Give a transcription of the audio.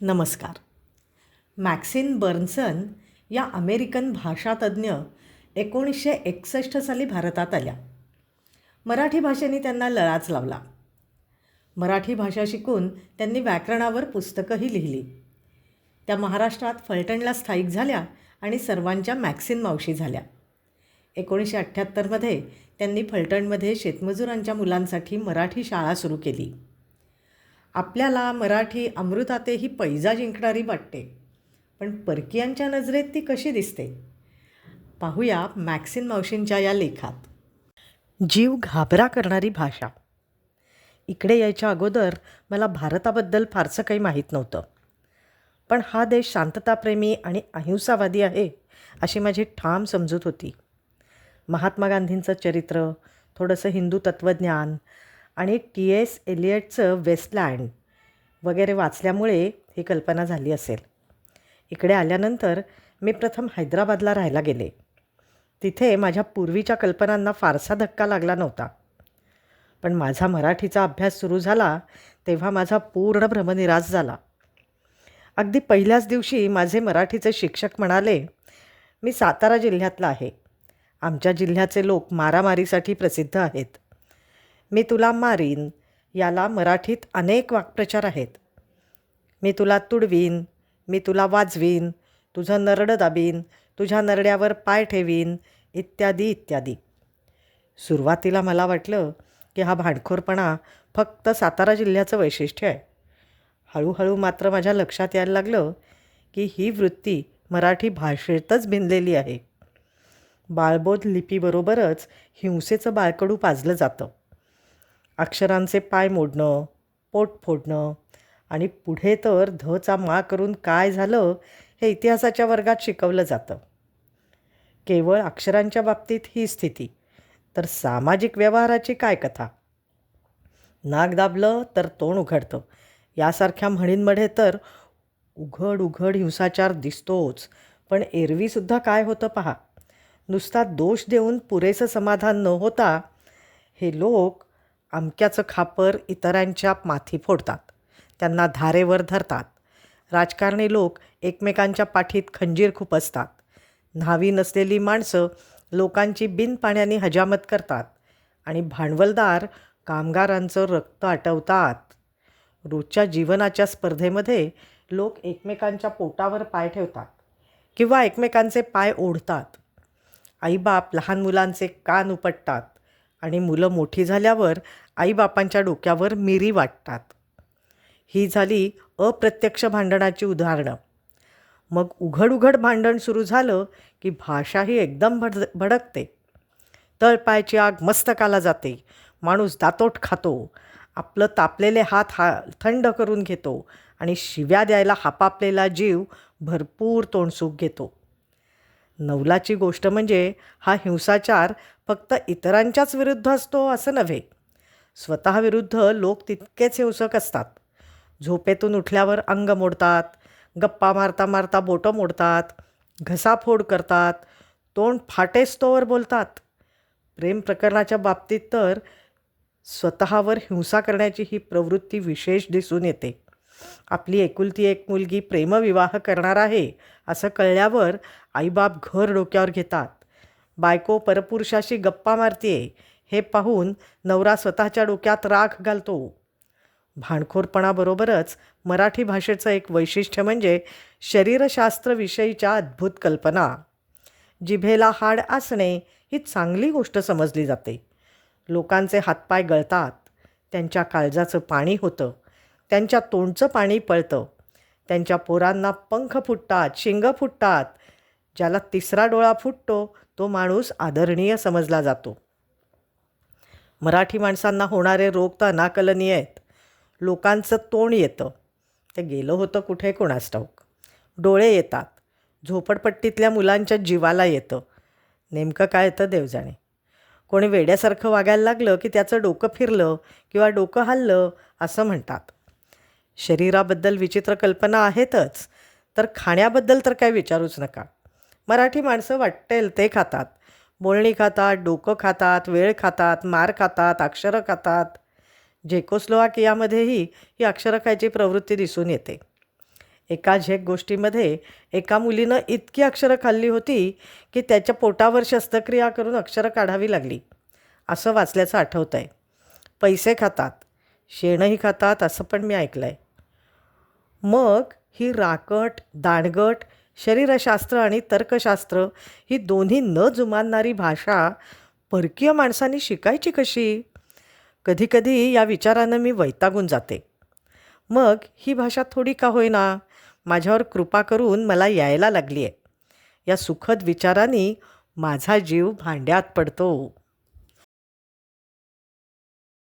नमस्कार. मॅक्सिन बर्न्सन या अमेरिकन भाषातज्ज्ञ एकोणीसशे एकसष्ट साली भारतात आल्या. मराठी भाषेने त्यांना लळाच लावला. मराठी भाषा शिकून त्यांनी व्याकरणावर पुस्तकंही लिहिली. त्या महाराष्ट्रात फलटणला स्थायिक झाल्या आणि सर्वांच्या मॅक्सिन मावशी झाल्या. एकोणीसशे अठ्ठ्याहत्तरमध्ये त्यांनी फलटणमध्ये शेतमजुरांच्या मुलांसाठी मराठी शाळा सुरू केली. आपल्याला मराठी अमृताते ही पैजा जिंकणारी वाटते. पण परकीयांच्या नजरेत ती कशी दिसते? पाहूया मॅक्सिन मावशींच्या या लेखात. जीव घाबरा करणारी भाषा. इकडे यायच्या अगोदर मला भारताबद्दल फारसं काही माहीत नव्हतं. पण हा देश शांतताप्रेमी आणि अहिंसावादी आहे अशी माझी ठाम समजूत होती. महात्मा गांधींचं चरित्र थोडंसं हिंदू तत्त्वज्ञान आणि टी एस एलियटचं वेस्टलँड वगैरे वाचल्यामुळे ही कल्पना झाली असेल. इकडे आल्यानंतर मी प्रथम हैदराबादला राहायला गेले. तिथे माझ्या पूर्वीच्या कल्पनांना फारसा धक्का लागला नव्हता. पण माझा मराठीचा अभ्यास सुरू झाला तेव्हा माझा पूर्ण भ्रमनिराश झाला. अगदी पहिल्याच दिवशी माझे मराठीचे शिक्षक म्हणाले मी सातारा जिल्ह्यातला आहे. आमच्या जिल्ह्याचे लोक मारामारीसाठी प्रसिद्ध आहेत. मी तुला मारीन याला मराठीत अनेक वाक्प्रचार आहेत. मी तुला तुडवीन मी तुला वाजवीन तुझं नरडं दाबीन तुझ्या नरड्यावर पाय ठेवीन इत्यादी इत्यादी. सुरुवातीला मला वाटलं की हा भांडखोरपणा फक्त सातारा जिल्ह्याचं वैशिष्ट्य आहे. हळूहळू मात्र माझ्या लक्षात यायला लागलं की ही वृत्ती मराठी भाषेतच भिनलेली आहे. बाळबोध लिपीबरोबरच हिंसेचं बाळकडू पाजलं जातं. अक्षरांचे पाय मोडणं पोट फोडणं आणि पुढे तर धचा मा करून काय झालं हे इतिहासाच्या वर्गात शिकवलं जातं. केवळ अक्षरांच्या बाबतीत ही स्थिती. तर सामाजिक व्यवहाराची काय कथा? नाक दाबलं तर तोंड उघडतं. यासारख्या म्हणींमध्ये तर उघड उघड हिंसाचार दिसतोच. पण एरवीसुद्धा काय होतं पहा? नुसता दोष देऊन पुरेसं समाधान न होता हे लोक अमक्याचं खापर इतरांच्या माथी फोडतात. त्यांना धारेवर धरतात. राजकारणी लोक एकमेकांच्या पाठीत खंजीर खुपसतात न्हावी नसलेली माणसं लोकांची बिनपाण्याने हजामत करतात आणि भांडवलदार कामगारांचं रक्त आटवतात. रोजच्या जीवनाच्या स्पर्धेमध्ये लोक एकमेकांच्या पोटावर पाय ठेवतात किंवा एकमेकांचे पाय ओढतात. आईबाप लहान मुलांचे कान उपटतात आणि मुलं मोठी झाल्यावर आईबापांच्या डोक्यावर मिरी वाटतात. ही झाली अप्रत्यक्ष भांडणाची उदाहरणं. मग उघड उघड भांडण सुरू झालं की भाषाही एकदम भड भडकते. तळपायची आग मस्तकाला जाते. माणूस दातोट खातो. आपलं तापलेले हात हा थंड करून घेतो आणि शिव्या द्यायला हापापलेला जीव भरपूर तोंडसूक घेतो. नवलाची गोष्ट म्हणजे हा हिंसाचार फक्त इतरांच्याच विरुद्ध असतो असं नव्हे. स्वतःविरुद्ध लोक तितकेच हिंसक असतात. झोपेतून उठल्यावर अंग मोडतात गप्पा मारता मारता बोटं मोडतात घसाफोड करतात तोंड फाटेस्तोवर बोलतात. प्रेम प्रकरणाच्या बाबतीत तर स्वतःवर हिंसा करण्याची ही प्रवृत्ती विशेष दिसून येते. आपली एकुलती एक मुलगी प्रेमविवाह करणार आहे असं कळल्यावर आईबाप घर डोक्यावर घेतात. बायको परपुरुषाशी गप्पा मारतीये हे पाहून नवरा स्वतःच्या डोक्यात राख घालतो. भांडखोरपणाबरोबरच मराठी भाषेचं एक वैशिष्ट्य म्हणजे शरीरशास्त्रविषयीच्या अद्भुत कल्पना. जिभेला हाड असणे ही चांगली गोष्ट समजली जाते. लोकांचे हातपाय गळतात. त्यांच्या काळजाचं पाणी होतं. त्यांच्या तोंडचं पाणी पळतं. त्यांच्या पोरांना पंख फुटतात शिंग फुटतात. ज्याला तिसरा डोळा फुटतो तो माणूस आदरणीय समजला जातो. मराठी माणसांना होणारे रोग तर अनाकलनीय आहेत. लोकांचं तोंड येतं. ते गेलं होतं कुठे कोणास ठाऊक? डोळे येतात. झोपडपट्टीतल्या मुलांच्या जीवाला येतं. नेमकं काय येतं देवजाणे? कोणी वेड्यासारखं वागायला लागलं की त्याचं डोकं फिरलं किंवा डोकं हललं असं म्हणतात. शरीराबद्दल विचित्र कल्पना आहेतच. तर खाण्याबद्दल तर काय विचारूच नका. मराठी माणसं वाटेल ते खातात. बोलणी खातात डोकं खातात वेळ खातात मार खातात अक्षरं खातात. झेकोस्लोवाकियामध्येही ही अक्षरं खायची प्रवृत्ती दिसून येते. एका झेक गोष्टीमध्ये एका मुलीनं इतकी अक्षरं खाल्ली होती की त्याच्या पोटावर शस्त्रक्रिया करून अक्षरं काढावी लागली. असं वाचल्याचं आठवतं आहे पैसे खातात. शेणंही खातात असं पण मी ऐकलं आहे मग ही राकट दांडगट शरीरशास्त्र आणि तर्कशास्त्र ही दोन्ही न जुमानणारी भाषा परकीय माणसांनी शिकायची कशी? कधीकधी या विचारानं मी वैतागून जाते. मग ही भाषा थोडी का होईना? माझ्यावर कृपा करून मला यायला लागली आहे या सुखद विचारांनी माझा जीव भांड्यात पडतो.